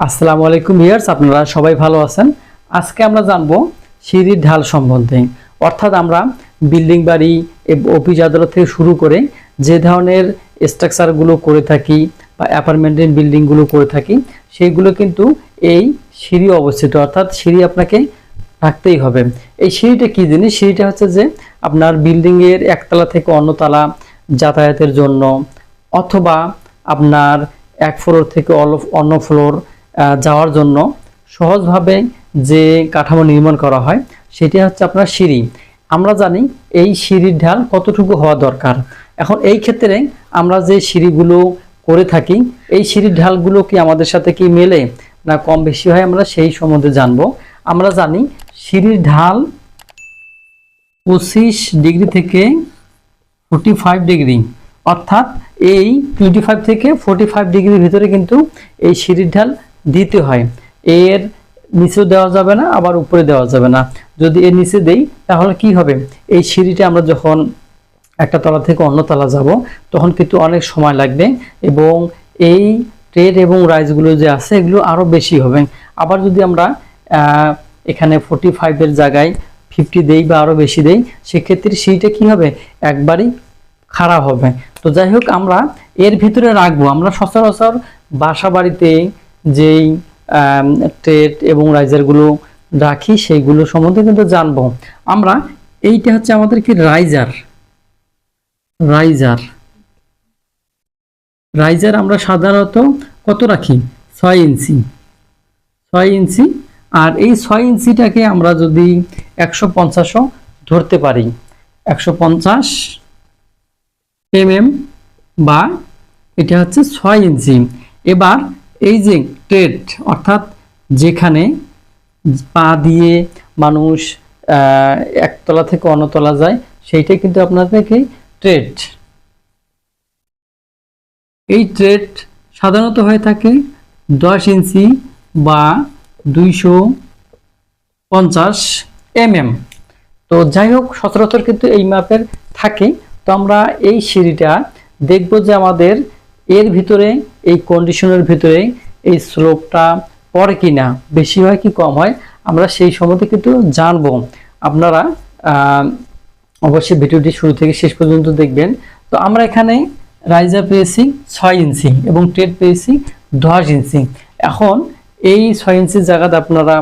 আসসালামু আলাইকুম ভিউয়ার্স, আপনারা সবাই ভালো আছেন? আজকে আমরা জানব সিঁড়ির ঢাল সম্বন্ধে। অর্থাৎ আমরা বিল্ডিং বাড়ি অফিস আদালত থেকে শুরু করে যে ধরনের স্ট্রাকচারগুলো করে থাকি বা অ্যাপার্টমেন্টের বিল্ডিংগুলো করে থাকি, সেইগুলো কিন্তু এই সিঁড়ি অবস্থিত। অর্থাৎ সিঁড়ি আপনাকে রাখতেই হবে। এই সিঁড়িটা কি জিনিস? সিঁড়িটা হচ্ছে যে আপনার বিল্ডিংয়ের একতলা থেকে অন্যতলা যাতায়াতের জন্য অথবা আপনার এক ফ্লোর থেকে অল- অন্য ফ্লোর যাওয়ার জন্য সহজভাবে যে কাঠামো নির্মাণ করা হয়, সেটি হচ্ছে আপনার সিঁড়ি। আমরা জানি এই সিঁড়ির ঢাল কতটুকু হওয়া দরকার। এখন এই ক্ষেত্রে আমরা যে সিঁড়িগুলো করে থাকি, এই সিঁড়ির ঢালগুলো কি আমাদের সাথে কি মেলে না কম বেশি হয়, আমরা সেই সম্বন্ধে জানব। আমরা জানি সিঁড়ির ঢাল পঁচিশ ডিগ্রি থেকে ফোর্টি ফাইভ ডিগ্রি, অর্থাৎ এই টোয়েন্টি ফাইভ থেকে ফোর্টি ফাইভ ডিগ্রির ভিতরে কিন্তু এই সিঁড়ির ঢাল দিতে হয়। এর নিচেও দেওয়া যাবে না, আবার উপরে দেওয়া যাবে না। যদি এর নিচে দেই, তাহলে কি হবে? এই সিঁড়িটা আমরা যখন একটা তলা থেকে অন্য তলা যাব, তখন কিন্তু অনেক সময় লাগবে এবং এই ট্রেড এবং রাইসগুলো যে আছে, এগুলো আরও বেশি হবে। আবার যদি আমরা এখানে ফোর্টি ফাইভের জায়গায় ফিফটি দেই বা আরও বেশি দেই, সেক্ষেত্রে সিঁড়িটা কি হবে? একবারই খারাপ হবে। তো যাই হোক, আমরা এর ভিতরে রাখব। আমরা সচরাচর বাসা বাড়িতে যেই ট্রেড এবং রাইজারগুলো রাখি, সেইগুলো সম্বন্ধে কিন্তু জানব। আমরা, এইটা হচ্ছে আমাদের কি রাইজার রাইজার রাইজার আমরা সাধারণত কত রাখি? ছয় ইঞ্চি। ছয় ইঞ্চি। আর এই ছয় ইঞ্চিটাকে আমরা যদি একশো পঞ্চাশও ধরতে পারি, একশো পঞ্চাশ এমএম বা এটা হচ্ছে ছয় ইঞ্চি। এবার এই যে ট্রেড অর্থাৎ যেখানে পা দিয়ে মানুষ একতলা থেকে অন্যতলা যায় সেইটাই কিন্তু আপনাদেরকে ট্রেড এই ট্রেড সাধারণত হয়ে থাকে দশ ইঞ্চি বা দুইশো পঞ্চাশ এমএম। তো যাই হোক, সচরাচর কিন্তু এই মাপের থাকে। তো আমরা এই সিঁড়িটা দেখব যে আমাদের এর ভিতরে এই কন্ডিশনের ভিতরে এই স্লোপটা পড়ে কি না বেশি হয় কি কম হয়, আমরা সেই সম্বন্ধে কিন্তু জানব। আপনারা অবশ্যই ভিডিওটি শুরু থেকে শেষ পর্যন্ত দেখবেন। তো আমরা এখানে রাইজার পেয়েছি ছয় ইঞ্চি এবং ট্রেড পেয়েছি দশ ইঞ্চি। এখন এই ছয় ইঞ্চির জায়গাতে আপনারা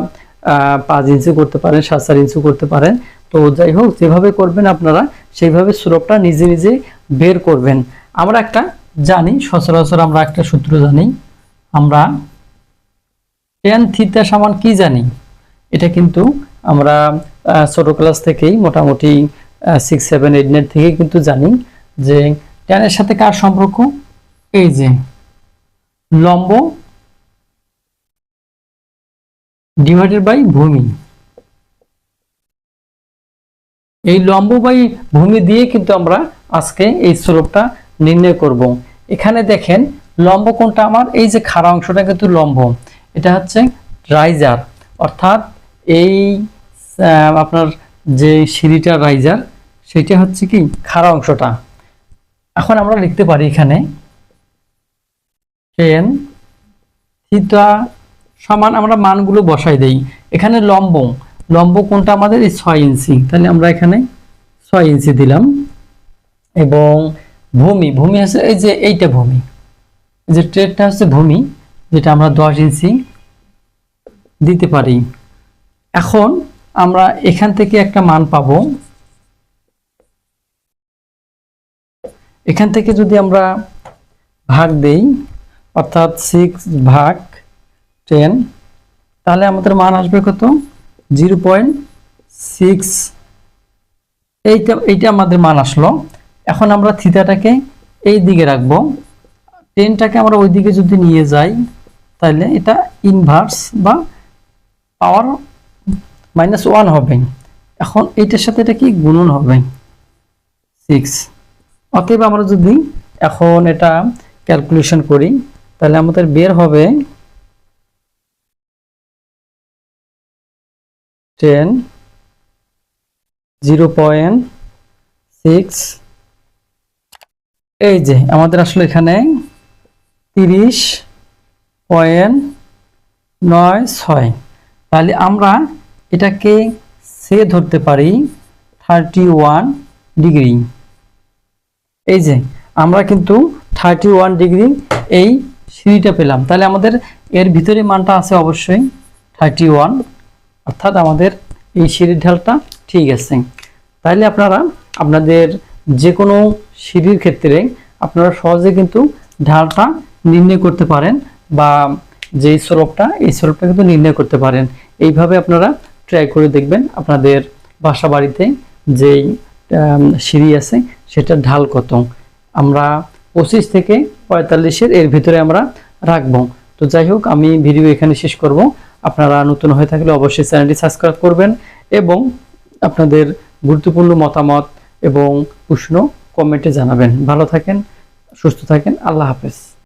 পাঁচ ইঞ্চি করতে পারেন, সাত, চার ইঞ্চি করতে পারেন। তো যাই হোক, যেভাবে করবেন আপনারা, সেইভাবে স্লোপটা নিজে নিজে বের করবেন। আমরা একটা জানি, সচরাচর আমরা একটা সূত্র জানি। আমরা টেন থিটা সমান কি জানি? এটা কিন্তু আমরা ছোট ক্লাস থেকেই মোটামুটি সিক্স সেভেন এইট নাইন থেকে কিন্তু জানি যে টেনের সাথে কার সম্পর্ক? এই যে, লম্ব ডিভাইডেড বাই ভূমি। এই লম্ব বাই ভূমি দিয়ে কিন্তু আমরা আজকে এই স্লোপটা নির্ণয় করব। এখানে দেখেন, লম্ব কোনটা আমার, এই যে খাড়া অংশটা কিন্তু লম্ব। এটা হচ্ছে রাইজার অর্থাৎ এই আপনার যে সিঁড়িটা রাইজার সেটা হচ্ছে কি, খাড়া অংশটা। এখন আমরা লিখতে পারি এখানে টেন থিটা সমান আমরা মানগুলো বসাই দেই। এখানে লম্ব লম্ব কোনটা আমাদের এই ছয় ইঞ্চি। তাহলে আমরা এখানে ছয় ইঞ্চি দিলাম। এবং ভূমি ভূমি হচ্ছে এই যে এইটা ভূমি। যে ট্রেডটা হচ্ছে ভূমি, যেটা আমরা দশ ইঞ্চি দিতে পারি। এখন আমরা এখান থেকে একটা মান পাব। এখান থেকে যদি আমরা ভাগ দেই, অর্থাৎ সিক্স ভাগ টেন তাহলে আমাদের মান আসবে কত? জিরো পয়েন্ট সিক্স এইটা এইটা আমাদের মান আসলো। এখন আমরা থিতাটাকে এই দিকে রাখব। টেনটাকে আমরা ওই দিকে যদি নিয়ে যাই, তাহলে এটা ইনভার্স বা পাওয়ার মাইনাস ওয়ান হবে। এখন এইটার সাথে এটা কি গুণন হবে? সিক্স অতএব আমরা যদি এখন এটা ক্যালকুলেশন করি, তাহলে আমাদের বের হবে টেন জিরো পয়েন্ট সিক্স এই যে, আমাদের আসলে এখানে তিরিশ পয়েন্ট নয় ছয়। তাহলে আমরা এটাকে সে ধরতে পারি থার্টি ওয়ান ডিগ্রি। এই যে, আমরা কিন্তু থার্টি ওয়ান ডিগ্রি এই সিঁড়িটা পেলাম। তাহলে আমাদের এর ভিতরে মানটা আছে অবশ্যই থার্টি ওয়ান, অর্থাৎ আমাদের এই সিঁড়ির ঢালটা ঠিক আছে। তাইলে আপনারা আপনাদের যে কোনো সিঁড়ির ক্ষেত্রে আপনারা সহজে কিন্তু ঢালটা নির্ণয় করতে পারেন বা যে স্লোপটা, এই স্লোপটা কিন্তু নির্ণয় করতে পারেন। এইভাবে আপনারা ট্রাই করে দেখবেন আপনাদের বাসা বাড়িতে যেই সিঁড়ি আছে সেটার ঢাল কত। আমরা পঁচিশ থেকে পঁয়তাল্লিশের এর ভিতরে আমরা রাখব। তো যাই হোক, আমি ভিডিও এখানে শেষ করব। আপনারা নতুন হয়ে থাকলে অবশ্যই চ্যানেলটি সাবস্ক্রাইব করবেন এবং আপনাদের গুরুত্বপূর্ণ মতামত এবং প্রশ্ন কমেন্টে জানাবেন। ভালো থাকেন সুস্থ থাকেন। আল্লাহ হাফেজ।